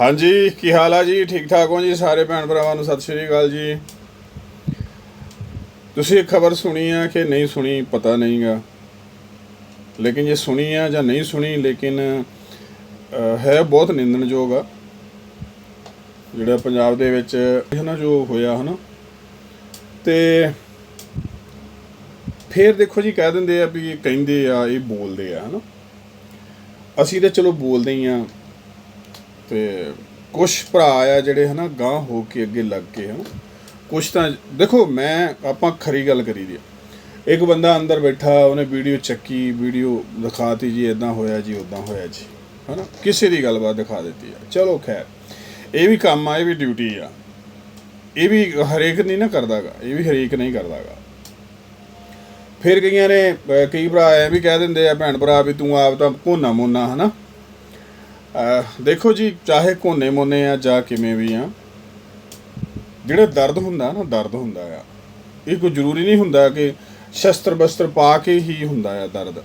ਹਾਂਜੀ ਕੀ ਹਾਲ ਆ ਜੀ? ਠੀਕ ਠਾਕ ਹੋ ਜੀ? ਸਾਰੇ ਭੈਣ ਭਰਾਵਾਂ ਨੂੰ ਸਤਿ ਸ਼੍ਰੀ ਅਕਾਲ ਜੀ। ਤੁਸੀਂ ਇਹ ਖਬਰ ਸੁਣੀ ਆ ਕਿ ਨਹੀਂ ਸੁਣੀ? ਪਤਾ ਨਹੀਂਗਾ। ਲੇਕਿਨ ਜੇ ਸੁਣੀ ਆ ਜਾਂ ਨਹੀਂ ਸੁਣੀ ਲੇਕਿਨ ਅਹ, ਹੈ ਬਹੁਤ ਨਿੰਦਣਯੋਗ ਆ। ਜਿਹੜਾ ਪੰਜਾਬ ਦੇ ਵਿੱਚ ਇਹ ਨਾ ਜੋ ਹੋਇਆ ਹਨਾ। ਤੇ ਫੇਰ ਦੇਖੋ ਜੀ ਕਹਿ ਦਿੰਦੇ ਆ ਵੀ ਇਹ ਕਹਿੰਦੇ ਆ ਇਹ ਬੋਲਦੇ ਆ ਹਨਾ। ਅਸੀਂ ਤਾਂ ਚਲੋ ਬੋਲਦੇ ਹੀ ਆ। ਤੇ ਕੁਝ ਭਰਾ ਆ ਜਿਹੜੇ ਹਨਾ ਗਾਂ ਹੋ ਕੇ ਅੱਗੇ ਲੱਗ ਕੇ ਹਨਾ। ਕੁਝ ਤਾਂ ਦੇਖੋ ਮੈਂ, ਆਪਾਂ ਖਰੀ ਗੱਲ ਕਰੀ ਦੀ ਆ। ਇੱਕ ਬੰਦਾ ਅੰਦਰ ਬੈਠਾ, ਉਹਨੇ ਵੀਡੀਓ ਚੱਕੀ, ਵੀਡੀਓ ਦਿਖਾਤੀ ਜੀ ਇਦਾਂ ਹੋਇਆ ਜੀ ਉਦਾਂ ਹੋਇਆ ਜੀ, ਹਨਾ। ਕਿਸੇ ਦੀ ਗੱਲਬਾਤ ਦਿਖਾ ਦਿੱਤੀ ਆ। ਚਲੋ ਖੈਰ, ਇਹ ਵੀ ਕੰਮ ਆ, ਇਹ ਵੀ ਡਿਊਟੀ ਆ। ਇਹ ਵੀ ਹਰੇਕ ਨਹੀਂ ਨਾ ਕਰਦਾਗਾ, ਇਹ ਵੀ ਹਰੇਕ ਨਹੀਂ ਕਰਦਾਗਾ। ਫਿਰ ਕਈਆਂ ਨੇ ਕਈ ਭਰਾ ਐ ਵੀ ਕਹਿ ਦਿੰਦੇ ਆ, ਭੈਣ ਭਰਾ ਵੀ ਤੂੰ ਆਪ ਤਾਂ ਕੋਨਾ ਮੋਨਾ ਹਨਾ। ਅਹ ਦੇਖੋ ਜੀ, ਚਾਹੇ ਕੋਨੇ ਮੋਨੇ ਆ ਜਾਂ ਕਿਵੇਂ ਵੀ ਆ, ਜਿਹੜਾ ਦਰਦ ਹੁੰਦਾ ਨਾ, ਦਰਦ ਹੁੰਦਾ ਆ। ਇਹ ਕੋਈ ਜ਼ਰੂਰੀ ਨਹੀਂ ਹੁੰਦਾ ਕਿ ਸ਼ਸਤਰ ਬਸਤਰ ਪਾ ਕੇ ਹੀ ਹੁੰਦਾ ਆ ਦਰਦ,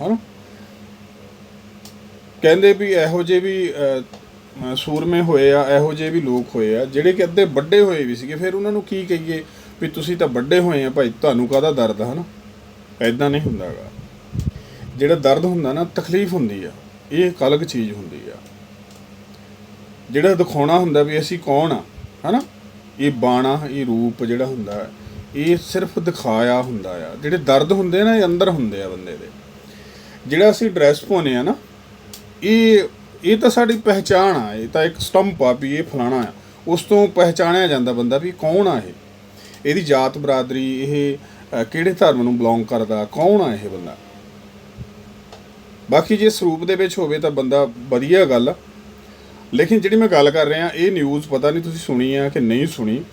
ਹਨਾ? ਕਹਿੰਦੇ ਵੀ ਇਹੋ ਜਿਹੇ ਵੀ ਸੂਰਮੇ ਹੋਏ ਆ, ਇਹੋ ਜਿਹੇ ਵੀ ਲੋਕ ਹੋਏ ਆ, ਜਿਹੜੇ ਕਿ ਅੱਧੇ ਵੱਡੇ ਹੋਏ ਵੀ ਸੀਗੇ। ਫਿਰ ਉਹਨਾਂ ਨੂੰ ਕੀ ਕਹੀਏ ਵੀ ਤੁਸੀਂ ਤਾਂ ਵੱਡੇ ਹੋਏ ਆ ਭਾਈ, ਤੁਹਾਨੂੰ ਕਾਹਦਾ ਦਰਦ ਹਨਾ? ਐਦਾਂ ਨਹੀਂ ਹੁੰਦਾਗਾ। ਜਿਹੜਾ ਦਰਦ ਹੁੰਦਾ ਨਾ, ਤਕਲੀਫ ਹੁੰਦੀ ਆ। ਇਹ ਇੱਕ ਅਲੱਗ ਚੀਜ਼ ਹੁੰਦੀ ਆ। ਜਿਹੜਾ ਦਿਖਾਉਣਾ ਹੁੰਦਾ ਵੀ ਅਸੀਂ ਕੌਣ ਆ, ਹਨਾ? ਇਹ ਬਾਣਾ, ਇਹ ਰੂਪ ਜਿਹੜਾ ਹੁੰਦਾ, ਇਹ ਸਿਰਫ ਦਿਖਾਇਆ ਹੁੰਦਾ ਆ। ਜਿਹੜੇ ਦਰਦ ਹੁੰਦੇ ਆ ਨਾ, ਇਹ ਅੰਦਰ ਹੁੰਦੇ ਆ ਬੰਦੇ ਦੇ। ਜਿਹੜਾ ਅਸੀਂ ਡਰੈਸ ਪਾਉਨੇ ਆ ਨਾ, ਇਹ ਇਹ ਤਾਂ ਸਾਡੀ ਪਹਿਚਾਣ ਆ, ਇਹ ਤਾਂ ਇੱਕ ਸਟੰਪ ਆ ਵੀ ਇਹ ਫਲਾਣਾ ਆ। ਉਸ ਤੋਂ ਪਹਿਚਾਣਿਆ ਜਾਂਦਾ ਬੰਦਾ ਵੀ ਕੌਣ ਆ ਇਹ? ਇਹਦੀ ਜਾਤ ਬਰਾਦਰੀ, ਇਹ ਕਿਹੜੇ ਧਰਮ ਨੂੰ ਬਿਲੋਂਗ ਕਰਦਾ, ਕੌਣ ਆ ਇਹ ਬੰਦਾ? ਬਾਕੀ ਜੇ ਸਰੂਪ ਦੇ ਵਿੱਚ ਹੋਵੇ ਤਾਂ ਬੰਦਾ ਵਧੀਆ ਗੱਲ ਆ। ਲੇਕਿਨ ਜਿਹੜੀ ਮੈਂ ਗੱਲ ਕਰ ਰਿਹਾ ਇਹ ਨਿਊਜ਼ ਪਤਾ ਨਹੀਂ ਤੁਸੀਂ ਸੁਣੀ ਆ ਕਿ ਨਹੀਂ ਸੁਣੀ।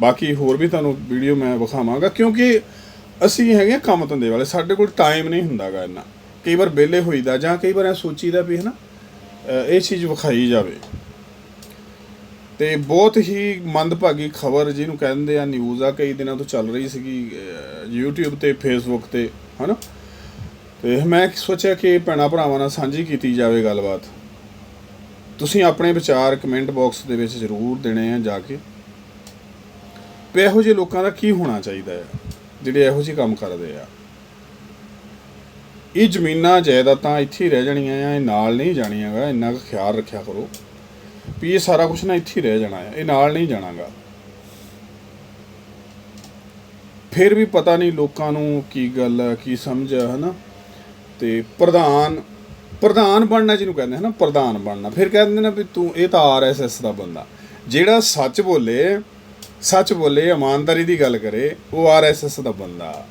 ਬਾਕੀ ਹੋਰ ਵੀ ਤੁਹਾਨੂੰ ਵੀਡੀਓ ਮੈਂ ਵਿਖਾਵਾਂਗਾ ਕਿਉਂਕਿ ਅਸੀਂ ਹੈਗੇ ਆ ਕੰਮ ਧੰਦੇ ਵਾਲੇ ਸਾਡੇ ਕੋਲ ਟਾਈਮ ਨਹੀਂ ਹੁੰਦਾਗਾ ਇੰਨਾ। ਕਈ ਵਾਰ ਵਿਹਲੇ ਹੋਈਦਾ ਜਾਂ ਕਈ ਵਾਰ ਐ ਸੋਚੀਦਾ ਵੀ ਹਨਾ ਅ, ਇਹ ਚੀਜ਼ ਵਿਖਾਈ ਜਾਵੇ। ਤੇ ਬਹੁਤ ਹੀ ਮੰਦਭਾਗੀ ਖਬਰ ਜਿਹਨੂੰ ਕਹਿੰਦੇ ਆ ਨਿਊਜ਼ ਆ ਕਈ ਦਿਨਾਂ ਤੋਂ ਚੱਲ ਰਹੀ ਸੀਗੀ ਅਹ, YouTube ਤੇ Facebook ਤੇ ਹਨਾ? ਤੇ ਮੈਂ ਸੋਚਿਆ ਕਿ ਭੈਣਾਂ ਭਰਾਵਾਂ ਨਾਲ ਸਾਂਝੀ ਕੀਤੀ ਜਾਵੇ ਗੱਲਬਾਤ। ਤੁਸੀਂ ਆਪਣੇ ਵਿਚਾਰ ਕਮੈਂਟ ਬਾਕਸ ਦੇ ਵਿੱਚ ਜ਼ਰੂਰ ਦੇਣੇ ਆ ਜਾ ਕੇ। ਵੀ ਇਹੋ ਜਿਹੇ ਲੋਕਾਂ ਦਾ ਕੀ ਹੋਣਾ ਚਾਹੀਦਾ ਹੈ ਜਿਹੜੇ ਇਹੋ ਜਿਹੇ ਕੰਮ ਕਰਦੇ ਆ। ਇਹ ਜ਼ਮੀਨਾਂ ਜਾਇਦਾਦਾਂ ਇੱਥੇ ਹੀ ਰਹਿ ਜਾਣੀਆਂ ਆ, ਇਹ ਨਾਲ ਨਹੀਂ ਜਾਣੀਆਂਗਾ, ਇੰਨਾ ਕੁ ਖਿਆਲ ਰੱਖਿਆ ਕਰੋ। ਵੀ ਇਹ ਸਾਰਾ ਕੁਝ ਨਾ ਇੱਥੇ ਹੀ ਰਹਿ ਜਾਣਾ ਹੈ ਇਹ ਨਾਲ ਨਹੀਂ ਜਾਣਾਗਾ। ਫਿਰ ਵੀ ਪਤਾ ਨਹੀਂ ਲੋਕਾਂ ਨੂੰ ਕੀ ਗੱਲ ਹੈ ਕੀ ਸਮਝ ਹੈ ਹਨਾ? ਤੇ ਪ੍ਰਧਾਨ ਪ੍ਰਧਾਨ ਬਣਨਾ ਜਿਹਨੂੰ ਕਹਿੰਦੇ ਹਨਾ ਪ੍ਰਧਾਨ ਬਣਨਾ। ਫਿਰ ਕਹਿੰਦੇ ਨੇ ਵੀ ਤੂੰ, ਇਹ ਤਾਂ ਆਰਐਸਐਸ ਦਾ ਬੰਦਾ। ਜਿਹੜਾ ਸੱਚ ਬੋਲੇ ਸੱਚ ਬੋਲੇ, ਇਮਾਨਦਾਰੀ ਦੀ ਗੱਲ ਕਰੇ, ਉਹ ਆਰਐਸਐਸ ਦਾ ਬੰਦਾ।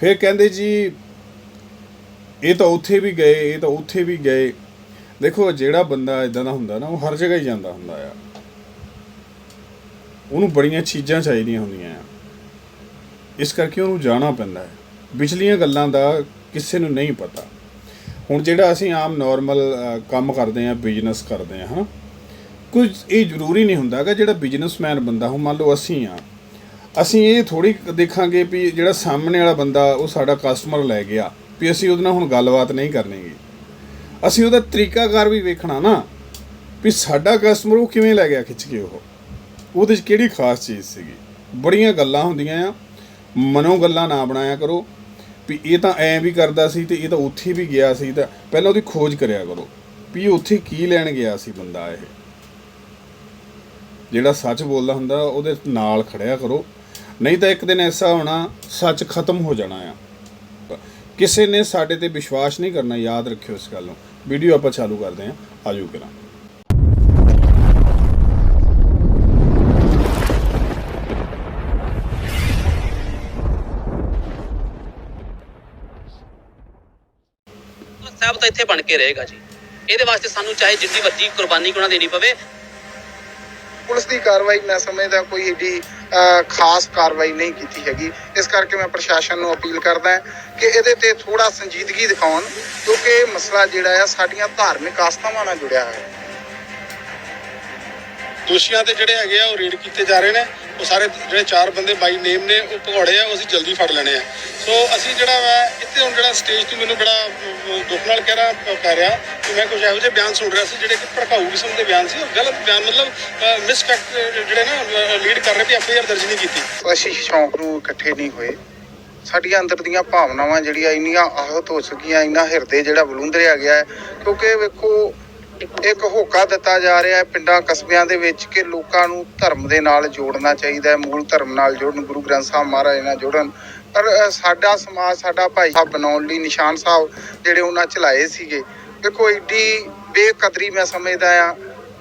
ਫਿਰ ਕਹਿੰਦੇ ਜੀ, ਇਹ ਤਾਂ ਉੱਥੇ ਵੀ ਗਏ, ਇਹ ਤਾਂ ਉੱਥੇ ਵੀ ਗਏ। ਦੇਖੋ, ਜਿਹੜਾ ਬੰਦਾ ਇਦਾਂ ਦਾ ਹੁੰਦਾ ਨਾ, ਉਹ ਹਰ ਜਗ੍ਹਾ ਹੀ ਜਾਂਦਾ ਹੁੰਦਾ ਆ। ਉਹਨੂੰ ਬੜੀਆਂ ਚੀਜ਼ਾਂ ਚਾਹੀਦੀਆਂ ਹੁੰਦੀਆਂ ਆ। ਇਸ ਕਰਕੇ ਉਹਨੂੰ ਜਾਣਾ ਪੈਂਦਾ ਹੈ। ਵਿਚਲੀਆਂ ਗੱਲਾਂ ਦਾ ਕਿਸੇ ਨੂੰ ਨਹੀਂ ਪਤਾ। ਹੁਣ ਜਿਹੜਾ ਅਸੀਂ ਆਮ ਨਾਰਮਲ ਕੰਮ ਕਰਦੇ ਆ ਬਿਜ਼ਨਸ ਕਰਦੇ ਆ ਹਾਂ ਕੁਝ ਇਹ ਜ਼ਰੂਰੀ ਨਹੀਂ ਹੁੰਦਾ ਕਿ ਜਿਹੜਾ ਬਿਜ਼ਨਸਮੈਨ ਬੰਦਾ ਹੋ ਮੰਨ ਲਓ ਅਸੀਂ ਆ ਅਸੀਂ ਇਹ ਥੋੜੀ ਦੇਖਾਂਗੇ ਵੀ ਜਿਹੜਾ ਸਾਹਮਣੇ ਵਾਲਾ ਬੰਦਾ, ਉਹ ਸਾਡਾ ਕਸਟਮਰ ਲੈ ਗਿਆ, ਵੀ ਅਸੀਂ ਉਹਦੇ ਨਾਲ ਹੁਣ ਗੱਲਬਾਤ ਨਹੀਂ ਕਰਨੀਗੀ ਅਸੀਂ ਉਹਦਾ ਤਰੀਕਾਕਾਰ ਵੀ ਵੇਖਣਾ ਨਾ, ਵੀ ਸਾਡਾ ਕਸਟਮਰ ਉਹ ਕਿਵੇਂ ਲੈ ਗਿਆ, ਖਿੱਚ ਕੇ ਉਹ। ਉਹਦੇ 'ਚ ਕਿਹੜੀ ਖਾਸ ਚੀਜ਼ ਸੀਗੀ? ਬੜੀਆਂ ਗੱਲਾਂ ਹੁੰਦੀਆਂ ਆ, ਮਨੋਂ ਗੱਲਾਂ ਨਾ ਬਣਾਇਆ ਕਰੋ ਵੀ ਇਹ ਤਾਂ ਐਂ ਵੀ ਕਰਦਾ ਸੀ ਤੇ ਇਹ ਤਾਂ ਉੱਥੇ ਵੀ ਗਿਆ ਸੀ ਤਾਂ ਪਹਿਲਾਂ ਉਹਦੀ ਖੋਜ ਕਰਿਆ ਕਰੋ ਵੀ ਉੱਥੇ ਕੀ ਲੈਣ ਗਿਆ ਸੀ ਬੰਦਾ ਇਹ। ਜਿਹੜਾ ਸੱਚ ਬੋਲਦਾ ਹੁੰਦਾ ਉਹਦੇ ਨਾਲ ਖੜਿਆ ਕਰੋ। ਨਹੀਂ ਤਾਂ ਇੱਕ ਦਿਨ ਐਸਾ ਹੋਣਾ, ਸੱਚ ਖਤਮ ਹੋ ਜਾਣਾ ਆ। ਕਿਸੇ ਨੇ ਸਾਡੇ ਤੇ ਵਿਸ਼ਵਾਸ ਨਹੀਂ ਕਰਨਾ, ਯਾਦ ਰੱਖਿਓ ਇਸ ਗੱਲ ਨੂੰ। ਵੀਡੀਓ ਆਪਾਂ ਚਾਲੂ ਕਰਦੇ ਹਾਂ। ਆਜੋ ਕਰਾਂ। ਸਾਹਿਬ ਤਾਂ ਇੱਥੇ ਬਣ ਕੇ ਰਹੇਗਾ ਜੀ। ਇਹਦੇ ਵਾਸਤੇ ਸਾਨੂੰ ਚਾਹੇ ਜਿੰਨੀ ਵੱਡੀ ਕੁਰਬਾਨੀ ਕਿਉਂ ਨਾ ਦੇਣੀ ਪਵੇ। ਪੁਲਿਸ ਦੀ ਕਾਰਵਾਈ ਮੈਂ ਸਮਝਦਾ ਕੋਈ ਏਡੀ ਖਾਸ ਕਾਰਵਾਈ ਨਹੀਂ ਕੀਤੀ ਹੈਗੀ। ਇਸ ਕਰਕੇ ਮੈਂ ਪ੍ਰਸ਼ਾਸਨ ਨੂੰ ਅਪੀਲ ਕਰਦਾ ਹਾਂ ਕਿ ਇਹਦੇ ਤੇ ਥੋੜਾ ਸੰਜੀਦਗੀ ਦਿਖਾਉਣ ਕਿਉਂਕਿ ਇਹ ਮਸਲਾ ਜਿਹੜਾ ਆ ਸਾਡੀਆਂ ਧਾਰਮਿਕ ਆਸਥਾਵਾਂ ਨਾਲ ਜੁੜਿਆ ਹੋਇਆ। ਹੈ ਦੋਸ਼ੀਆਂ ਤੇ ਜਿਹੜੇ ਹੈਗੇ ਆ ਉਹ ਰੇਡ ਕੀਤੇ ਜਾ ਰਹੇ ਨੇ। ਉਹ ਸਾਰੇ ਜਿਹੜੇ ਚਾਰ ਬੰਦੇ ਬਾਈ ਨੇਮ ਨੇ, ਉਹ ਭਗੌੜੇ ਆ, ਉਹ ਅਸੀਂ ਜਲਦੀ ਫੜ ਲੈਣੇ ਆ। ਸੋ ਅਸੀਂ ਜਿਹੜਾ ਵਾ, ਇੱਥੇ ਹੁਣ ਜਿਹੜਾ ਸਟੇਜ ਤੋਂ ਮੈਨੂੰ ਬੜਾ ਦੁੱਖ ਨਾਲ ਕਹਿ ਰਿਹਾ ਪੈ ਰਿਹਾ ਕਿ ਮੈਂ ਕੁਝ ਇਹੋ ਜਿਹੇ ਬਿਆਨ ਸੁਣ ਰਿਹਾ ਸੀ, ਜਿਹੜੇ ਕਿ ਭੜਕਾਊ ਕਿਸਮ ਦੇ ਬਿਆਨ ਸੀ ਔਰ ਗਲਤ ਬਿਆਨ, ਮਤਲਬ ਮਿਸਫੈਕਟ ਜਿਹੜੇ ਨਾ ਲੀਡ ਕਰ ਰਹੇ ਵੀ ਐਫ ਆਈ ਆਰ ਦਰਜ ਨਹੀਂ ਕੀਤੀ। ਅਸੀਂ ਸ਼ੌਂਕ ਨੂੰ ਇਕੱਠੇ ਨਹੀਂ ਹੋਏ। ਸਾਡੀਆਂ ਅੰਦਰ ਦੀਆਂ ਭਾਵਨਾਵਾਂ ਜਿਹੜੀਆਂ ਇੰਨੀਆਂ ਆਹਤ ਹੋ ਚੁੱਕੀਆਂ, ਇੰਨਾ ਹਿਰਦੇ ਜਿਹੜਾ ਬਲੂੰਦਰਿਆ ਗਿਆ ਹੈ, ਕਿਉਂਕਿ ਵੇਖੋ ਇੱਕ ਹੋਕਾ ਦਿੱਤਾ ਜਾ ਰਿਹਾ ਹੈ ਪਿੰਡਾਂ ਕਸਬਿਆਂ ਦੇ ਵਿੱਚ ਕਿ ਲੋਕਾਂ ਨੂੰ ਧਰਮ ਦੇ ਨਾਲ ਜੋੜਨਾ ਚਾਹੀਦਾ ਹੈ ਮੂਲ ਧਰਮ ਨਾਲ ਜੋੜਨ ਗੁਰੂ ਗ੍ਰੰਥ ਸਾਹਿਬ ਮਹਾਰਾਜ ਨਾਲ ਜੋੜਨ। ਪਰ ਸਾਡਾ ਸਮਾਜ ਸਾਡਾ ਭਾਈ ਸਾਹਿਬ ਬਣਾਉਣ ਲਈ ਨਿਸ਼ਾਨ ਸਾਹਿਬ ਜਿਹੜੇ ਉਹਨਾਂ ਚਲਾਏ ਸੀਗੇ। ਦੇਖੋ ਏਡੀ ਬੇਕਦਰੀ ਮੈਂ ਸਮਝਦਾ ਆ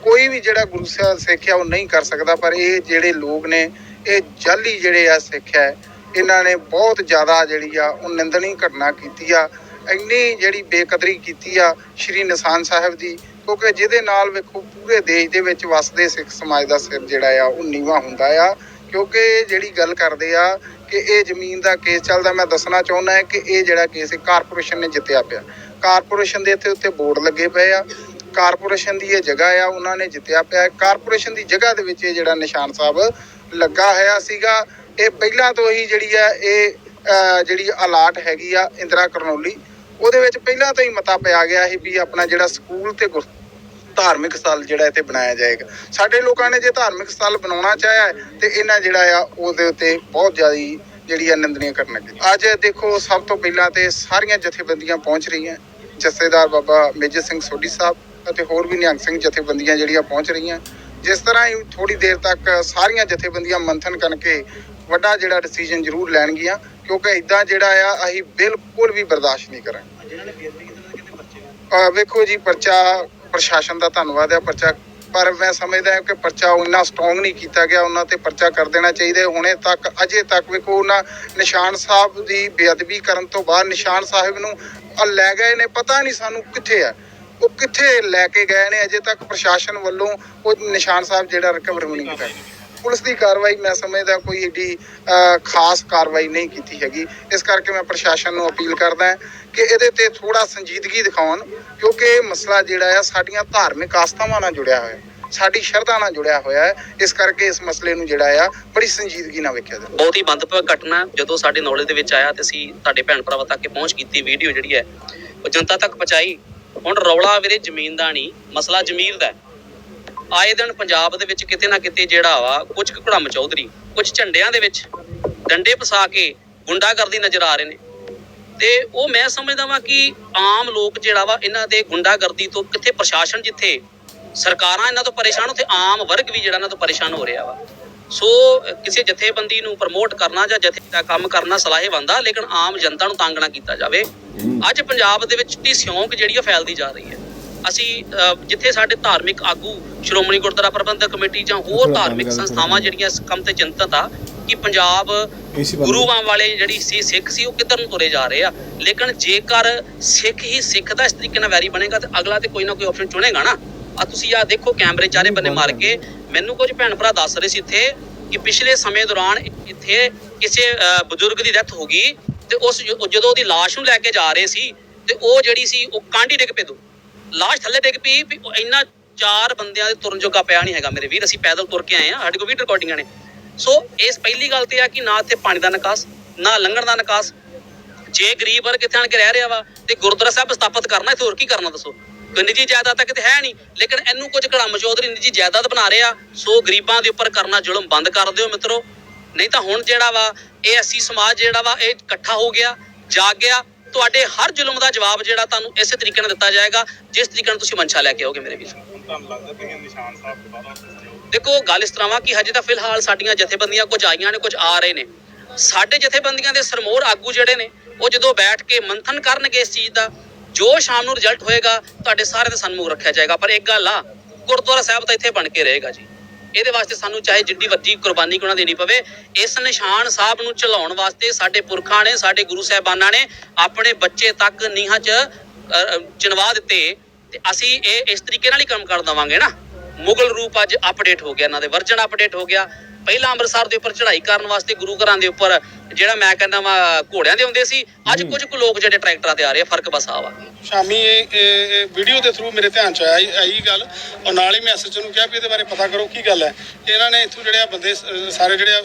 ਕੋਈ ਵੀ ਜਿਹੜਾ ਗੁਰੂ ਸਾਹਿਬ ਸਿੱਖਿਆ ਉਹ ਨਹੀਂ ਕਰ ਸਕਦਾ ਪਰ ਇਹ ਜਿਹੜੇ ਲੋਕ ਨੇ ਇਹ ਜਾਲੀ ਜਿਹੜੇ ਆ ਸਿੱਖਿਆ ਹੈ, ਇਹਨਾਂ ਨੇ ਬਹੁਤ ਜ਼ਿਆਦਾ ਜਿਹੜੀ ਆ ਉਹ ਨਿੰਦਣੀ ਘਟਨਾ ਕੀਤੀ ਆ। ਇੰਨੀ ਜਿਹੜੀ ਬੇਕਦਰੀ ਕੀਤੀ ਆ ਸ਼੍ਰੀ ਨਿਸ਼ਾਨ ਸਾਹਿਬ ਦੀ ਕਿਉਂਕਿ ਜਿਹਦੇ ਨਾਲ ਵੇਖੋ ਪੂਰੇ ਦੇਸ਼ ਦੇ ਵਿੱਚ ਵਸਦੇ ਸਿੱਖ ਸਮਾਜ ਦਾ ਸਿਰ ਜਿਹੜਾ ਆ ਉਹ ਨੀਵਾ ਹੁੰਦਾ ਆ। ਕਿਉਂਕਿ ਜਿਹੜੀ ਗੱਲ ਕਰਦੇ ਆ ਕਿ ਇਹ ਜ਼ਮੀਨ ਦਾ ਕੇਸ ਚੱਲਦਾ, ਮੈਂ ਦੱਸਣਾ ਚਾਹੁੰਦਾ ਹਾਂ ਕਿ ਇਹ ਜਿਹੜਾ ਕੇਸ ਹੈ ਕਾਰਪੋਰੇਸ਼ਨ ਨੇ ਜਿੱਤਿਆ ਪਿਆ। ਕਾਰਪੋਰੇਸ਼ਨ ਦੇ ਇੱਥੇ ਉੱਤੇ ਬੋਰਡ ਲੱਗੇ ਪਏ ਆ। ਕਾਰਪੋਰੇਸ਼ਨ ਦੀ ਇਹ ਜਗ੍ਹਾ ਆ, ਉਹਨਾਂ ਨੇ ਜਿੱਤਿਆ ਪਿਆ। ਕਾਰਪੋਰੇਸ਼ਨ ਦੀ ਜਗ੍ਹਾ ਦੇ ਵਿੱਚ ਇਹ ਜਿਹੜਾ ਨਿਸ਼ਾਨ ਸਾਹਿਬ ਲੱਗਾ ਹੋਇਆ ਸੀਗਾ। ਇਹ ਪਹਿਲਾਂ ਤੋਂ ਹੀ ਜਿਹੜੀ ਆ, ਇਹ ਜਿਹੜੀ ਅਲਾਟ ਹੈਗੀ ਆ, ਇੰਦਰਾ ਕਰਨੋਲੀ। ਉਹਦੇ ਵਿੱਚ ਪਹਿਲਾਂ ਤਾਂ ਹੀ ਮਤਾ ਪਿਆ ਗਿਆ ਸੀ ਵੀ ਆਪਣਾ ਜਿਹੜਾ ਸਕੂਲ ਤੇ ਗੁਰ- ਧਾਰਮਿਕ ਸਥਲ ਜਿਹੜਾ ਇੱਥੇ ਬਣਾਇਆ ਜਾਏਗਾ। ਸਾਡੇ ਲੋਕਾਂ ਨੇ ਜੇ ਧਾਰਮਿਕ ਸਥਲ ਬਣਾਉਣਾ ਚਾਹਿਆ ਤੇ ਇਹਨਾਂ ਜਿਹੜਾ ਆ, ਉਹਦੇ ਉੱਤੇ ਬਹੁਤ ਜ਼ਿਆਦਾ ਜਿਹੜੀ ਆ ਨਿੰਦਣੀਆਂ ਕਰਨ ਲੱਗੇ। ਅੱਜ ਦੇਖੋ, ਸਭ ਤੋਂ ਪਹਿਲਾਂ ਤੇ ਸਾਰੀਆਂ ਜਥੇਬੰਦੀਆਂ ਪਹੁੰਚ ਰਹੀਆਂ। ਜਥੇਦਾਰ ਬਾਬਾ ਮੇਜਰ ਸਿੰਘ ਸੋਢੀ ਸਾਹਿਬ ਅਤੇ ਹੋਰ ਵੀ ਨਿਹੰਗ ਸਿੰਘ ਜਥੇਬੰਦੀਆਂ ਜਿਹੜੀਆਂ ਪਹੁੰਚ ਰਹੀਆਂ। ਜਿਸ ਤਰ੍ਹਾਂ ਹੀ ਥੋੜੀ ਦੇਰ ਤੱਕ ਸਾਰੀਆਂ ਜਥੇਬੰਦੀਆਂ ਮੰਥਨ ਕਰਕੇ ਵੱਡਾ ਜਿਹੜਾ ਡਿਸੀਜਨ ਜ਼ਰੂਰ ਲੈਣਗੀਆਂ। ਕਿਉਂਕਿ ਇਦਾਂ ਜਿਹੜਾ ਆ ਅਸੀਂ ਬਿਲਕੁਲ ਵੀ ਬਰਦਾਸ਼ਤ ਨਹੀਂ ਕਰਾਂਗੇ। ਅਹ ਵੇਖੋ ਜੀ ਪਰਚਾ ਪ੍ਰਸ਼ਾਸਨ ਦਾ ਧੰਨਵਾਦ ਹੈ ਪਰਚਾ ਪਰ ਮੈਂ ਸਮਝਦਾ ਹਾਂ ਕਿ ਪਰਚਾ ਉਹਨਾਂ ਸਟਰੋਂਗ ਨਹੀਂ ਕੀਤਾ ਗਿਆ ਉਹਨਾਂ ਤੇ ਪਰਚਾ ਕਰ ਦੇਣਾ ਚਾਹੀਦਾ। ਹੁਣੇ ਤੱਕ ਅਜੇ ਤੱਕ ਵੇਖੋ ਉਹਨਾਂ ਨਿਸ਼ਾਨ ਸਾਹਿਬ ਦੀ ਬੇਅਦਬੀ ਕਰਨ ਤੋਂ ਬਾਅਦ ਨਿਸ਼ਾਨ ਸਾਹਿਬ ਨੂੰ ਲੈ ਗਏ ਨੇ ਪਤਾ ਨਹੀਂ ਸਾਨੂੰ ਕਿੱਥੇ ਆ। ਉਹ ਕਿੱਥੇ ਲੈ ਕੇ ਗਏ ਨੇ ਅਜੇ ਤੱਕ ਪ੍ਰਸ਼ਾਸਨ ਵੱਲੋਂ ਉਹ ਨਿਸ਼ਾਨ ਸਾਹਿਬ ਜਿਹੜਾ ਰਿਕਵਰ ਨਹੀਂ ਕੀਤਾ। ਪੁਲਿਸ ਦੀ ਕਾਰਵਾਈ ਮੈਂ ਸਮਝਦਾ ਕੋਈ ਏਡੀ ਖਾਸ ਕਾਰਵਾਈ ਨਹੀਂ ਕੀਤੀ ਹੈਗੀ। ਇਸ ਕਰਕੇ ਮੈਂ ਪ੍ਰਸ਼ਾਸਨ ਨੂੰ ਅਪੀਲ ਕਰਦਾ ਕਿ ਇਹਦੇ ਤੇ ਥੋੜਾ ਸੰਜੀਦਗੀ ਦਿਖਾਉਣ, ਕਿਉਂਕਿ ਮਸਲਾ ਜਿਹੜਾ ਆ ਸਾਡੀਆਂ ਧਾਰਮਿਕ ਆਸਥਾਵਾਂ ਨਾਲ ਜੁੜਿਆ ਹੋਇਆ ਹੈ। ਸਾਡੀ ਸ਼ਰਧਾ ਨਾਲ ਜੁੜਿਆ ਹੋਇਆ ਹੈ। ਇਸ ਕਰਕੇ ਇਸ ਮਸਲੇ ਨੂੰ ਜਿਹੜਾ ਆ ਬੜੀ ਸੰਜੀਦਗੀ ਨਾਲ ਵੇਖਿਆ ਜਾਵੇ। ਬਹੁਤ ਹੀ ਬੰਦਭਾਗ ਘਟਨਾ, ਜਦੋਂ ਸਾਡੇ ਨੌਲੇਜ ਦੇ ਵਿੱਚ ਆਇਆ ਤੇ ਅਸੀਂ ਤੁਹਾਡੇ ਭੈਣ ਭਰਾਵਾਂ ਤੱਕ ਪਹੁੰਚ ਕੀਤੀ ਵੀਡੀਓ ਜਿਹੜੀ ਹੈ, ਉਹ ਜਨਤਾ ਤੱਕ ਪਹੁੰਚਾਈ। ਹੁਣ ਰੌਲਾ ਵੀਰੇ ਜ਼ਮੀਨ ਦਾ ਨਹੀਂ ਮਸਲਾ ਜ਼ਮੀਰ ਦਾ ਆਏ ਦਿਨ ਪੰਜਾਬ ਦੇ ਵਿੱਚ ਕਿਤੇ ਨਾ ਕਿਤੇ ਜਿਹੜਾ ਵਾ ਕੁਝ ਕੁ ਘੜਮ ਚੌਧਰੀ ਕੁਝ ਝੰਡਿਆਂ ਦੇ ਵਿੱਚ ਡੰਡੇ ਫਸਾ ਕੇ ਗੁੰਡਾਗਰਦੀ ਨਜ਼ਰ ਆ ਰਹੇ ਨੇ। ਤੇ ਉਹ ਮੈਂ ਸਮਝਦਾ ਵਾਂ ਕਿ ਆਮ ਲੋਕ ਜਿਹੜਾ ਵਾ ਇਹਨਾਂ ਦੇ ਗੁੰਡਾਗਰਦੀ ਤੋਂ ਕਿੱਥੇ ਪ੍ਰਸ਼ਾਸਨ ਜਿੱਥੇ ਸਰਕਾਰਾਂ ਇਹਨਾਂ ਤੋਂ ਪਰੇਸ਼ਾਨ ਉੱਥੇ ਆਮ ਵਰਗ ਵੀ ਜਿਹੜਾ ਇਹਨਾਂ ਤੋਂ ਪਰੇਸ਼ਾਨ ਹੋ ਰਿਹਾ ਵਾ। ਸੋ ਕਿਸੇ ਜਥੇਬੰਦੀ ਨੂੰ ਪ੍ਰਮੋਟ ਕਰਨਾ ਜਾਂ ਜਥੇ ਦਾ ਕੰਮ ਕਰਨਾ ਸਲਾਹੇ ਬੰਦਾ ਲੇਕਿਨ ਆਮ ਜਨਤਾ ਨੂੰ ਤੰਗ ਨਾ ਕੀਤਾ ਜਾਵੇ। ਅੱਜ ਪੰਜਾਬ ਦੇ ਵਿੱਚ ਟੀ ਸਿਉਂਕ ਜਿਹੜੀ ਆ ਫੈਲਦੀ ਜਾ ਰਹੀ ਹੈ। ਅਸੀਂ ਜਿੱਥੇ ਸਾਡੇ ਧਾਰਮਿਕ ਆਗੂ ਸ਼੍ਰੋਮਣੀ ਗੁਰਦੁਆਰਾ ਪ੍ਰਬੰਧਕ ਕਮੇਟੀ ਜਾਂ ਹੋਰ ਧਾਰਮਿਕ ਸੰਸਥਾਵਾਂ ਜਿਹੜੀਆਂ ਇਸ ਕੰਮ ਤੇ ਚਿੰਤਤ ਆ ਕਿ ਪੰਜਾਬ ਗੁਰੂਆਂ ਵਾਲੇ ਜਿਹੜੀ ਸੀ ਸਿੱਖ ਸੀ ਉਹ ਕਿੱਧਰ ਨੂੰ ਤੁਰੇ ਜਾ ਰਹੇ ਆ? ਲੇਕਿਨ ਜੇਕਰ ਸਿੱਖ ਹੀ ਸਿੱਖ ਦਾ ਇਸ ਤਰੀਕੇ ਨਾਲ ਵੈਰੀ ਬਣੇਗਾ ਤੇ ਅਗਲਾ ਤੇ ਕੋਈ ਨਾ ਕੋਈ ਆਪਸ਼ਨ ਚੁਣੇਗਾ ਨਾ। ਆ ਤੁਸੀਂ ਆ ਦੇਖੋ ਕੈਮਰੇ ਚਾਰੇ ਬੰਨੇ ਮਾਰ ਕੇ। ਮੈਨੂੰ ਕੁਝ ਭੈਣ ਭਰਾ ਦੱਸ ਰਹੇ ਸੀ ਇੱਥੇ ਕਿ ਪਿਛਲੇ ਸਮੇਂ ਦੌਰਾਨ ਇੱਥੇ ਕਿਸੇ ਬਜ਼ੁਰਗ ਦੀ ਡੈਥ ਹੋ ਗਈ ਤੇ ਉਸ ਜਦੋਂ ਉਹਦੀ ਲਾਸ਼ ਨੂੰ ਲੈ ਕੇ ਜਾ ਰਹੇ ਸੀ ਤੇ ਉਹ ਜਿਹੜੀ ਸੀ ਉਹ ਕਾਂਢੀ ਡਿੱਗ ਪਈ ਦੋ ਲਾਸ਼ ਥੱਲੇ ਡਿੱਗ ਪਈ ਵੀ ਉਹ ਇੰਨਾ ਚਾਰ ਬੰਦਿਆਂ ਦੇ ਤੁਰਨ ਜੋਗਾ ਪਿਆ ਨਹੀਂ ਹੈਗਾ ਮੇਰੇ ਵੀਰ, ਅਸੀਂ ਪੈਦਲ ਤੁਰ ਕੇ ਆਏ ਆ ਸਾਡੇ ਕੋਲ ਵੀ ਰਿਕਾਰਡਿੰਗਾਂ ਨੇ। ਸੋ ਇਸ ਪਹਿਲੀ ਗੱਲ ਤੇ ਆ ਕਿ ਨਾ ਇੱਥੇ ਪਾਣੀ ਦਾ ਨਿਕਾਸ, ਨਾ ਲੰਘਣ ਦਾ ਨਿਕਾਸ। ਜੇ ਗਰੀਬ ਵਰਗ ਇੱਥੇ ਆਣ ਕੇ ਰਹਿ ਰਿਹਾ ਵਾ ਤੇ ਗੁਰਦੁਆਰਾ ਸਾਹਿਬ ਸਥਾਪਿਤ ਕਰਨਾ, ਇੱਥੇ ਹੋਰ ਕੀ ਕਰਨਾ ਦੱਸੋ? ਕੋਈ ਨਿੱਜੀ ਜਾਇਦਾਦ ਤਾਂ ਕਿਤੇ ਹੈ ਨਹੀਂ, ਲੇਕਿਨ ਇਹਨੂੰ ਕੁਝ ਕੜਮ ਚੌਧਰੀ ਨਿੱਜੀ ਜਾਇਦਾਦ ਬਣਾ ਰਿਹਾ। ਸੋ ਗਰੀਬਾਂ ਦੇ ਉੱਪਰ ਕਰਨਾ ਜ਼ੁਲਮ ਬੰਦ ਕਰ ਦਿਓ ਮਿੱਤਰੋ। ਨਹੀਂ ਤਾਂ ਹੁਣ ਜਿਹੜਾ ਵਾ, ਇਹ ਅਸੀਂ ਸਮਾਜ ਜਿਹੜਾ ਵਾ, ਇਹ ਇਕੱਠਾ ਹੋ ਗਿਆ, ਜਾਗ ਗਿਆ। ਤੁਹਾਡੇ ਹਰ ਜ਼ੁਲਮ ਦਾ ਜਵਾਬ ਜਿਹੜਾ ਤੁਹਾਨੂੰ ਇਸੇ ਤਰੀਕੇ ਨਾਲ ਦਿੱਤਾ ਜਾਏਗਾ, ਜਿਸ ਤਰੀਕੇ ਨਾਲ ਤੁਸੀਂ ਮਨਸ਼ਾ ਲੈ ਕੇ ਆਓਗੇ ਮੇਰੇ ਵੀਰ। ਦੇਖੋ, ਗੱਲ ਇਸ ਤਰ੍ਹਾਂ ਵਾ ਕਿ ਹਜੇ ਤਾਂ ਫਿਲਹਾਲ ਸਾਡੀਆਂ ਜਥੇਬੰਦੀਆਂ ਕੁਝ ਆਈਆਂ ਨੇ, ਕੁਝ ਆ ਰਹੇ ਨੇ। ਸਾਡੇ ਜਥੇਬੰਦੀਆਂ ਦੇ ਸਰਮੋਰ ਆਗੂ ਜਿਹੜੇ ਨੇ, ਉਹ ਜਦੋਂ ਬੈਠ ਕੇ ਮੰਥਨ ਕਰਨਗੇ ਇਸ ਚੀਜ਼ ਦਾ, ਜੋ ਸ਼ਾਮ ਨੂੰ ਰਿਜ਼ਲਟ ਹੋਏਗਾ, ਤੁਹਾਡੇ ਸਾਰੇ ਦੇ ਸਨਮੁਖ ਰੱਖਿਆ ਜਾਏਗਾ। ਪਰ ਇੱਕ ਗੱਲ ਆ, ਗੁਰਦੁਆਰਾ ਸਾਹਿਬ ਤਾਂ ਇੱਥੇ ਬਣ ਕੇ ਰਹੇਗਾ ਜੀ। ਇਹਦੇ ਵਾਸਤੇ ਸਾਨੂੰ ਚਾਹੇ ਜਿੱਡੀ ਵੱਡੀ ਕੁਰਬਾਨੀ ਕਿਉਂ ਨਾ ਦੇਣੀ ਪਵੇ ਇਸ ਨਿਸ਼ਾਨ ਸਾਹਿਬ ਨੂੰ ਚਲਾਉਣ ਵਾਸਤੇ ਸਾਡੇ ਪੁਰਖਾਂ ਨੇ ਸਾਡੇ ਗੁਰੂ ਸਾਹਿਬਾਨਾਂ ਨੇ ਆਪਣੇ ਬੱਚੇ ਤੱਕ ਨੀਹਾਂ 'ਚ ਅ, ਅ, ਦਿੱਤੇ ਤੇ ਅਸੀਂ ਇਹ ਇਸ ਤਰੀਕੇ ਨਾਲ ਹੀ ਕੰਮ ਕਰ ਦਵਾਂਗੇ ਨਾ। ਮੁਗਲ ਰੂਪ ਅੱਜ ਅਪਡੇਟ ਹੋ ਗਿਆ ਇਹਨਾਂ ਦੇ ਵਰਜਨ ਅਪਡੇਟ ਹੋ ਗਿਆ। ਪਹਿਲਾਂ ਅੰਮ੍ਰਿਤਸਰ ਦੇ ਉੱਪਰ ਚੜ੍ਹਾਈ ਕਰਨ ਵਾਸਤੇ ਗੁਰੂ ਘਰਾਂ ਦੇ ਉੱਪਰ ਜਿਹੜਾ ਮੈਂ ਕਹਿੰਦਾ ਵਾ ਘੋੜਿਆਂ ਦੇ ਹੁੰਦੇ ਸੀ ਅੱਜ ਕੁਝ ਕੁ ਲੋਕ ਜਿਹੜੇ ਟਰੈਕਟਰਾਂ ਤੇ ਆ ਰਹੇ ਆ ਫ਼ਰਕ ਬਸ ਆ ਵਾ। ਸ਼ਾਮੀ ਇਹ ਵੀਡੀਓ ਦੇ ਥਰੂ ਮੇਰੇ ਧਿਆਨ ਚ ਆਈ ਆਈ ਗੱਲ ਔਰ ਨਾਲ ਹੀ ਮੈਂ ਐਸਐਚਓ ਨੂੰ ਕਿਹਾ ਵੀ ਇਹਦੇ ਬਾਰੇ ਪਤਾ ਕਰੋ ਕੀ ਗੱਲ ਹੈ। ਇਹਨਾਂ ਨੇ ਇੱਥੋਂ ਜਿਹੜੇ ਆ ਬੰਦੇ ਸ- ਸਾਰੇ ਜਿਹੜੇ ਆ,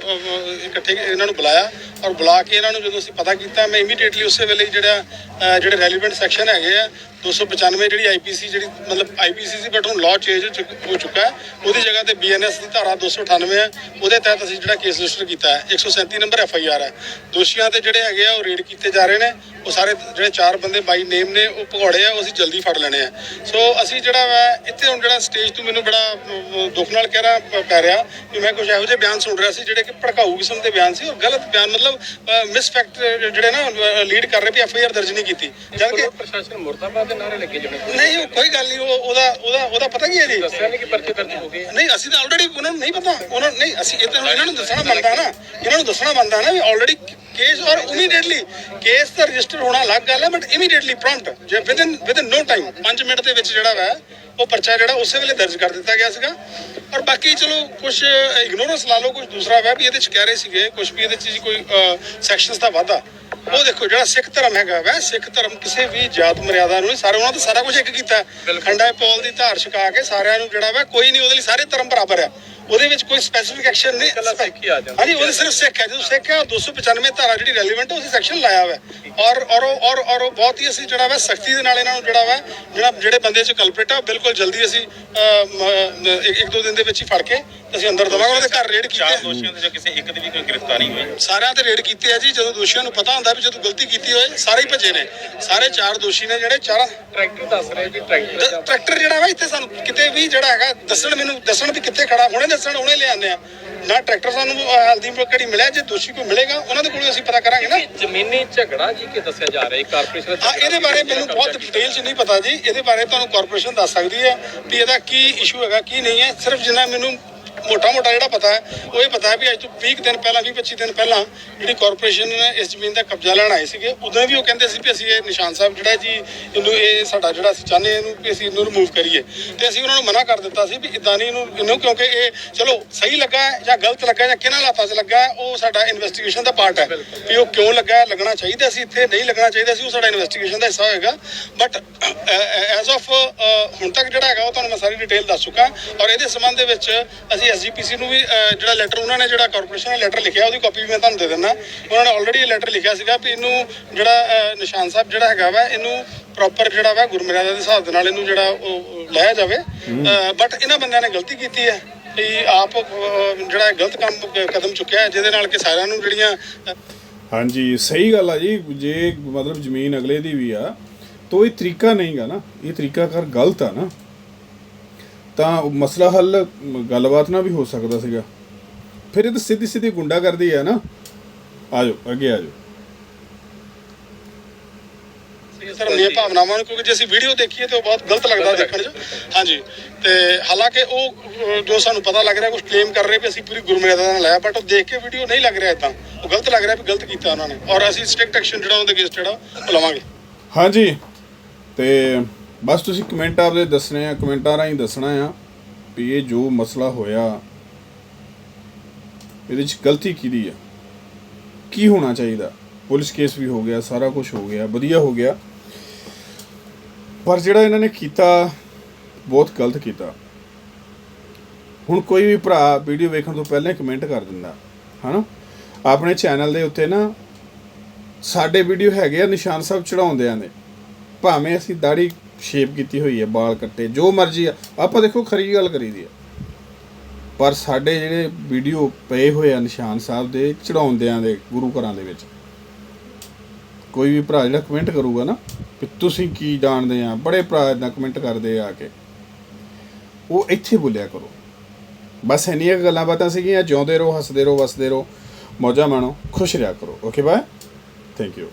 ਇਕੱਠੇ ਇਹਨਾਂ ਨੂੰ ਬੁਲਾਇਆ ਔਰ ਬੁਲਾ ਕੇ ਇਹਨਾਂ ਨੂੰ ਜਦੋਂ ਅਸੀਂ ਪਤਾ ਕੀਤਾ ਮੈਂ ਇਮੀਡੀਏਟਲੀ ਉਸੇ ਵੇਲੇ ਹੀ ਜਿਹੜਾ ਜਿਹੜੇ ਰੈਲੀਵੈਂਟ ਸੈਕਸ਼ਨ ਹੈਗੇ ਆ 295 ਜਿਹੜੀ ਆਈਪੀਸੀ ਜਿਹੜੀ ਮਤਲਬ ਆਈਪੀਸੀ ਸੀ ਬਟ ਹੁਣ ਲਾਅ ਚੇਂਜ ਹੋ ਚੁੱਕਾ ਹੈ ਉਹਦੀ ਜਗ੍ਹਾ ਤੇ ਬੀਐਨਐਸ ਦੀ ਧਾਰਾ 298 ਹੈ ਉਹਦੇ ਤਹਿਤ ਅਸੀਂ ਜਿਹੜਾ ਕੇਸ ਰਜਿਸਟਰ ਕੀਤਾ ਹੈ 137 ਨੰਬਰ ਐਫ ਆਈ ਆਰ ਹੈ। ਦੋਸ਼ੀਆਂ ਤੇ ਜਿਹੜੇ ਹੈਗੇ ਆ, ਉਹ ਰੇਡ ਕੀਤੇ ਜਾ ਰਹੇ ਨੇ। ਉਹ ਸਾਰੇ ਜਿਹੜੇ ਚਾਰ ਬੰਦੇ ਬਾਈ ਨੇਮ ਨੇ ਉਹ ਭਗੌੜੇ ਆ ਉਹ ਅਸੀਂ ਜਲਦੀ ਫੜ ਲੈਣੇ ਆ। ਸੋ ਅਸੀਂ ਜਿਹੜਾ ਵਾ ਇੱਥੇ ਹੁਣ ਜਿਹੜਾ ਸਟੇਜ ਤੋਂ ਮੈਨੂੰ ਬੜਾ ਦੁੱਖ ਨਾਲ ਕਹਿ ਰਿਹਾ ਪੈ ਰਿਹਾ ਕਿ ਮੈਂ ਕੁਝ ਇਹੋ ਜਿਹੇ ਬਿਆਨ ਸੁਣ ਰਿਹਾ ਸੀ ਜਿਹੜੇ ਕਿ ਭੜਕਾਊ ਕਿਸਮ ਦੇ ਬਿਆਨ ਸੀ ਔਰ ਗਲਤ ਬਿਆਨ ਮਤਲਬ ਮਿਸਫੈਕਟ ਜਿਹੜੇ ਨਾ ਲੀਡ ਕਰ ਰਹੇ ਵੀ ਐਫਆਈਆਰ ਦਰਜ ਨਹੀਂ ਕੀਤੀ। ਜਦ ਕਿ ਪ੍ਰਸ਼ਾਸਨ ਮੁਰਦਾਬਾਦ ਦੇ ਨਾਰੇ ਲੱਗੇ ਜਣੇ ਨਹੀਂ ਉਹ ਕੋਈ ਗੱਲ ਨਹੀਂ ਉਹ ਉਹਦਾ ਉਹਦਾ ਉਹਦਾ ਪਤਾ ਕੀ ਹੈ ਜੀ? ਦੱਸਿਆ ਨਹੀਂ ਕਿ ਪਰਚੇ ਦਰਜ ਹੋ ਗਏ। ਨਹੀਂ ਅਸੀਂ ਤਾਂ ਆਲਰੇਡੀ ਉਹਨਾਂ ਨੂੰ ਨਹੀਂ ਪਤਾ। ਉਹਨਾਂ ਨੂੰ ਨਹੀਂ ਅਸੀਂ ਇਹ ਤਾਂ ਇਹਨਾਂ ਨੂੰ ਦੱਸਣਾ ਬਣਦਾ ਨਾ। ਇਹਨਾਂ ਨੂੰ ਦੱਸਣਾ ਬਣਦਾ ਨਾ ਵੀ ਆਲਰੇਡੀ ਕੇਸ ਔਰ ਇਮੀਡੀਏਟਲੀ ਕੇਸ ਤਾਂ ਰਜਿਸਟਰ ਹੋਣਾ ਅਲੱਗ ਗੱਲ ਹੈ ਬਟ ਇਮੀਡੀਏਟਲੀ ਪ੍ਰੌਮਪਟ ਜੇ within within no time 5 minute ਦੇ ਵਿੱਚ ਜਿਹੜਾ ਵਾ ਉਹ ਪਰਚਾ ਜਿਹੜਾ ਉਸੇ ਵੇਲੇ ਦਰਜ ਕਰ ਦਿੱਤਾ ਗਿਆ ਸੀਗਾ। ਔਰ ਬਾਕੀ ਚਲੋ ਕੁਝ ਇਗਨੋਰੈਂਸ ਲਾ ਲਓ ਕੁਝ ਦੂਸਰਾ ਵਾ ਵੀ ਇਹਦੇ ਚ ਕਹਿ ਰਹੇ ਸੀਗੇ ਕੁਝ ਵੀ ਇਹਦੇ ਚ ਕੋਈ ਸੈਕਸ਼ਨਸ ਦਾ ਵਾਧਾ। ਉਹ ਦੇਖੋ ਜਿਹੜਾ ਸਿੱਖ ਧਰਮ ਹੈਗਾ ਵਾ ਸਿੱਖ ਧਰਮ ਕਿਸੇ ਵੀ ਜਾਤ ਮਰਿਆਦਾ ਨੂੰ ਸਾਰੇ ਉਹਨਾਂ ਤੋਂ ਸਾਰਾ ਕੁਝ ਇੱਕ ਕੀਤਾ। ਖੰਡਾ ਪੌਲ ਦੀ ਧਾਰ ਛਕਾ ਕੇ ਸਾਰਿਆਂ ਨੂੰ ਜਿਹੜਾ ਵਾ ਕੋਈ ਨਹੀਂ ਉਹਦੇ ਲਈ ਸਾਰੇ ਧਰਮ ਬਰਾਬਰ ਆ। ਉਹਦੇ ਵਿੱਚ ਕੋਈ ਸਪੈਸੀਫਿਕ ਐਕਸ਼ਨ ਨਹੀਂ ਇਕੱਲਾ ਸਿੱਖ ਹੀ ਆ ਜਾਂਦਾ। ਹਾਂਜੀ ਉਹਦੇ ਸਿਰਫ ਸਿੱਖ ਹੈ। ਜਦੋਂ ਸਿੱਖ ਹੈ ਉਹ 295 ਧਾਰਾ ਜਿਹੜੀ ਰੈਲੀਵੈਂਟ ਹੈ ਉਸੇ ਸੈਕਸ਼ਨ ਲਾਇਆ ਹੋਇਆ ਹੈ। ਔਰ ਔਰ ਉਹ- ਔਰ ਔਰ ਬਹੁਤ ਹੀ ਅਸੀਂ ਜਿਹੜਾ ਵਾ ਸਖਤੀ ਦੇ ਨਾਲ ਇਹਨਾਂ ਨੂੰ ਜਿਹੜਾ ਵਾ ਜਿਹੜਾ ਜਿਹੜੇ ਬੰਦੇ ਚ ਕਲਪ੍ਰੇਟ ਆ ਬਿਲਕੁਲ ਜਲਦੀ ਅਸੀਂ ਇੱਕ ਇੱਕ ਦੋ ਦਿਨ ਦੇ ਵਿੱਚ ਹੀ ਫੜ ਕੇ ਅਸੀਂ ਅੰਦਰ ਦਵਾਂਗੇ। ਉਹਨਾਂ ਦੇ ਘਰ ਰੇਡ ਚਾਰ ਕੀਤੇ ਦੋਸ਼ੀਆਂ ਦੇ ਜੋ ਕਿਸੇ ਇੱਕ ਦੀ ਵੀ ਕੋਈ ਗ੍ਰਿਫਤਾਰੀ ਹੋਈ? ਸਾਰਿਆਂ ਤੇ ਰੇਡ ਕੀਤੇ ਆ ਜੀ। ਜਦੋਂ ਦੋਸ਼ੀਆਂ ਨੂੰ ਪਤਾ ਹੁੰਦਾ ਵੀ ਜਦੋਂ ਗਲਤੀ ਕੀਤੀ ਹੋਏ ਸਾਰੇ ਹੀ ਭੱਜੇ ਨੇ। ਸਾਰੇ ਚਾਰ ਦੋਸ਼ੀ ਨੇ ਜਿਹੜੇ ਚਾਰਾਂ ਟਰੈਕਟਰ ਦੱਸ ਰਹੇ ਕਿ ਟਰੈਕਟਰ ਟਰੈਕਟਰ ਜਿਹੜਾ ਵਾ ਇੱਥੇ ਸਾਨੂੰ ਕਿਤੇ ਵੀ ਜਿਹੜਾ ਹੈਗਾ ਦੱਸਣ ਮੈਨੂੰ ਦੱਸਣ ਵੀ ਕਿੱਥੇ ਖੜਾ। ਹੁਣੇ ਹੁਣੇ ਲੈ ਆਉਂਦੇ ਆ। ਨਾ ਟਰੈਕਟਰ ਸਾਨੂੰ ਹਲਦੀ ਕਿਹੜੀ ਮਿਲਿਆ ਜੇ ਦੋਸ਼ੀ ਕੋਈ ਮਿਲੇਗਾ ਉਹਨਾਂ ਦੇ ਕੋਲੋਂ ਅਸੀਂ ਪਤਾ ਕਰਾਂਗੇ ਨਾ। ਜ਼ਮੀਨੀ ਝਗੜਾ ਜੀ ਕਿ ਦੱਸਿਆ ਜਾ ਰਿਹਾ ਹੈ? ਕਾਰਪੋਰੇਸ਼ਨ ਦਾ ਇਹਦੇ ਬਾਰੇ ਮੈਨੂੰ ਬਹੁਤ ਡਿਟੇਲ 'ਚ ਨਹੀਂ ਪਤਾ ਜੀ। ਇਹਦੇ ਬਾਰੇ ਤੁਹਾਨੂੰ ਕਾਰਪੋਰੇਸ਼ਨ ਦੱਸ ਸਕਦੀ ਹੈ ਵੀ ਇਹਦਾ ਕੀ ਇਸ਼ੂ ਹੈਗਾ ਕੀ ਨਹੀਂ ਹੈ। ਸਿਰਫ ਜਿੰਨਾ ਮੈਨੂੰ ਮੋਟਾ ਮੋਟਾ ਜਿਹੜਾ ਪਤਾ ਹੈ, ਉਹ ਇਹ ਪਤਾ ਹੈ ਵੀ ਅੱਜ ਤੋਂ 20 ਕੁ ਦਿਨ ਪਹਿਲਾਂ 20 25 ਦਿਨ ਪਹਿਲਾਂ ਜਿਹੜੀ ਕਾਰਪੋਰੇਸ਼ਨ ਨੇ ਇਸ ਜ਼ਮੀਨ ਦਾ ਕਬਜ਼ਾ ਲੈਣ ਆਏ ਸੀਗੇ। ਉਦੋਂ ਵੀ ਉਹ ਕਹਿੰਦੇ ਸੀ ਵੀ ਅਸੀਂ ਇਹ ਨਿਸ਼ਾਨ ਸਾਹਿਬ ਜਿਹੜਾ ਜੀ, ਇਹਨੂੰ ਇਹ ਸਾਡਾ ਜਿਹੜਾ ਅਸੀਂ ਚਾਹੁੰਦੇ ਹਾਂ ਇਹਨੂੰ ਵੀ ਅਸੀਂ ਇਹਨੂੰ ਰਿਮੂਵ ਕਰੀਏ। ਤੇ ਅਸੀਂ ਉਹਨਾਂ ਨੂੰ ਮਨਾ ਕਰ ਦਿੱਤਾ ਸੀ ਵੀ ਇਦਾਂ ਨਹੀਂ ਇਹਨੂੰ ਇਹਨੂੰ ਕਿਉਂਕਿ ਇਹ ਚਲੋ ਸਹੀ ਲੱਗਾ ਜਾਂ ਗਲਤ ਲੱਗਾ ਜਾਂ ਕਿਹਨਾਂ ਹਾਲਾਤਾਂ 'ਚ ਲੱਗਾ ਉਹ ਸਾਡਾ ਇਨਵੈਸਟੀਗੇਸ਼ਨ ਦਾ ਪਾਰਟ ਹੈ। ਵੀ ਉਹ ਕਿਉਂ ਲੱਗਾ ਲੱਗਣਾ ਚਾਹੀਦਾ ਸੀ, ਇੱਥੇ ਨਹੀਂ ਲੱਗਣਾ ਚਾਹੀਦਾ ਸੀ, ਉਹ ਸਾਡਾ ਇਨਵੈਸਟੀਗੇਸ਼ਨ ਦਾ ਹਿੱਸਾ ਹੋਏਗਾ। ਬਟ ਐਜ਼ ਆਫ ਹੁਣ ਤੱਕ ਜਿਹੜਾ ਹੈਗਾ ਉਹ ਤੁਹਾਨੂੰ ਮੈਂ ਸਾਰੀ ਡਿਟੇਲ ਦੱਸ ਚੁੱਕਾ। ਔਰ ਇਹਦੇ ਸੰਬੰਧ ਦੇ ਵਿੱਚ ਅਸੀਂ ਐਸਜੀਪੀਸੀ ਨੂੰ ਵੀ ਜਿਹੜਾ ਲੈਟਰ ਉਹਨਾਂ ਨੇ ਜਿਹੜਾ ਕਾਰਪੋਰੇਸ਼ਨ ਨੇ ਲੈਟਰ ਲਿਖਿਆ ਉਹਦੀ ਕਾਪੀ ਵੀ ਮੈਂ ਤੁਹਾਨੂੰ ਦੇ ਦਿੰਦਾ। ਉਹਨਾਂ ਨੇ ਆਲਰੇਡੀ ਲੈਟਰ ਲਿਖਿਆ ਸੀਗਾ ਵੀ ਇਹਨੂੰ ਜਿਹੜਾ ਨਿਸ਼ਾਨ ਸਾਹਿਬ ਜਿਹੜਾ ਹੈਗਾ ਵਾ ਇਹਨੂੰ ਪ੍ਰੋਪਰ ਜਿਹੜਾ ਵਾ ਗੁਰਮਰਿਆਦਾ ਦੇ ਹਿਸਾਬ ਦੇ ਨਾਲ ਇਹਨੂੰ ਜਿਹੜਾ ਉਹ ਲਾਇਆ ਜਾਵੇ। ਬਟ ਇਹਨਾਂ ਬੰਦਿਆਂ ਨੇ ਗਲਤੀ ਕੀਤੀ ਹੈ ਵੀ ਆਪ ਜਿਹੜਾ ਗਲਤ ਕੰਮ ਕਦਮ ਚੁੱਕਿਆ ਜਿਹਦੇ ਨਾਲ ਕਿ ਸਾਰਿਆਂ ਨੂੰ ਜਿਹੜੀਆਂ ਹਾਂਜੀ ਸਹੀ ਗੱਲ ਆ ਜੀ। ਜੇ ਮਤਲਬ ਜ਼ਮੀਨ ਅਗਲੇ ਦੀ ਵੀ ਆ ਤਾਂ ਇਹ ਤਰੀਕਾ ਨਹੀਂਗਾ ਨਾ। ਇਹ ਤਰੀਕਾ ਕਰ ਗਲਤ ਆ ਨਾ। ਤਾਂ ਮਸਲਾ ਹੱਲ ਗੱਲਬਾਤ ਨਾਲ ਵੀ ਹੋ ਸਕਦਾ ਸੀਗਾ। ਫਿਰ ਇਹ ਤਾਂ ਸਿੱਧੀ ਸਿੱਧੀ ਗੁੰਡਾ ਕਰਦੀ ਆ ਨਾ। ਆਜੋ ਅੱਗੇ ਆਜੋ। ਧਰਮ ਦੀਆਂ ਭਾਵਨਾਵਾਂ ਨੂੰ ਕਿਉਂਕਿ ਜੇ ਅਸੀਂ ਵੀਡੀਓ ਦੇਖੀਏ ਤੇ ਉਹ ਬਹੁਤ ਗਲਤ ਲੱਗਦਾ ਦੇਖਣ 'ਚ। ਹਾਂਜੀ ਤੇ ਹਾਲਾਂਕਿ ਉਹ ਜੋ ਸਾਨੂੰ ਪਤਾ ਲੱਗ ਰਿਹਾ ਕੁਝ ਕਲੇਮ ਕਰ ਰਹੇ ਵੀ ਅਸੀਂ ਪੂਰੀ ਗੁਰਮਰਿਆਦਾ ਨਾਲ ਲਾਇਆ ਬਟ ਉਹ ਦੇਖ ਕੇ ਵੀਡੀਓ ਨਹੀਂ ਲੱਗ ਰਿਹਾ ਇਦਾਂ ਉਹ ਗਲਤ ਲੱਗ ਰਿਹਾ ਵੀ ਗਲਤ ਕੀਤਾ ਉਹਨਾਂ ਨੇ। ਔਰ ਅਸੀਂ ਸਟ੍ਰਿਕਟ ਐਕਸ਼ਨ ਜਿਹੜਾ ਉਹਦੇ ਅਗੇਂਸਟ ਜਿਹੜਾ ਉਹ ਲਵਾਂਗੇ। ਹਾਂਜੀ ਤੇ ਬਸ ਤੁਸੀਂ ਕਮੈਂਟ ਆਪਦੇ ਦੱਸਣੇ ਆ, ਕਮੈਂਟਾਂ ਰਾਹੀਂ ਦੱਸਣਾ ਆ ਵੀ ਇਹ ਜੋ ਮਸਲਾ ਹੋਇਆ, ਇਹਦੇ ਚ ਗਲਤੀ ਕਿਹਦੀ ਆ? ਕੀ ਹੋਣਾ ਚਾਹੀਦਾ? ਪੁਲਿਸ ਕੇਸ ਵੀ ਹੋ ਗਿਆ, ਸਾਰਾ ਕੁਝ ਹੋ ਗਿਆ, ਵਧੀਆ ਹੋ ਗਿਆ। ਪਰ ਜਿਹੜਾ ਇਹਨਾਂ ਨੇ ਕੀਤਾ, ਬਹੁਤ ਗਲਤ ਕੀਤਾ। ਹੁਣ ਕੋਈ ਵੀ ਭਰਾ ਵੀਡੀਓ ਵੇਖਣ ਤੋਂ ਪਹਿਲਾਂ ਕਮੈਂਟ ਕਰ ਦਿੰਦਾ, ਹਨਾ? ਆਪਣੇ ਚੈਨਲ ਦੇ ਉੱਤੇ ਨਾ, ਸਾਡੇ ਵੀਡੀਓ ਹੈਗੇ ਆ, ਨਿਸ਼ਾਨ ਸਾਹਿਬ ਚੜਾਉਂਦਿਆਂ ਦੇ। ਭਾਵੇਂ ਅਸੀਂ ਦਾੜੀ ਸ਼ੇਪ ਕੀਤੀ ਹੋਈ ਹੈ ਵਾਲ ਕੱਟੇ, ਜੋ ਮਰਜ਼ੀ ਆ। ਆਪਾਂ ਦੇਖੋ, ਖਰੀ ਗੱਲ ਕਰੀਦੀ ਆ। ਪਰ ਸਾਡੇ ਜਿਹੜੇ ਵੀਡੀਓ ਪਏ ਹੋਏ ਆ ਨਿਸ਼ਾਨ ਸਾਹਿਬ ਦੇ, ਚੜਾਉਂਦਿਆਂ ਦੇ, ਗੁਰੂ ਘਰਾਂ ਦੇ ਵਿੱਚ, ਕੋਈ ਵੀ ਭਰਾ ਜਿਹੜਾ ਕਮੈਂਟ ਕਰੂਗਾ ਨਾ ਕਿ ਤੁਸੀਂ ਕੀ ਜਾਣਦੇ ਆ? ਬੜੇ ਭਰਾ ਇਦਾਂ ਕਮੈਂਟ ਕਰਦੇ ਆ ਕੇ। ਉਹ ਇੱਥੇ ਬੋਲਿਆ ਕਰੋ। ਬਸ ਇੰਨੀਆਂ ਕੁ ਗੱਲਾਂ ਬਾਤਾਂ ਸੀਗੀਆਂ, ਜਿਉਂਦੇ ਰਹੋ, ਹੱਸਦੇ ਰਹੋ, ਵਸਦੇ ਰਹੋ, ਮੌਜਾਂ ਮਾਣੋ, ਖੁਸ਼ ਰਿਹਾ ਕਰੋ। Okay bye thank you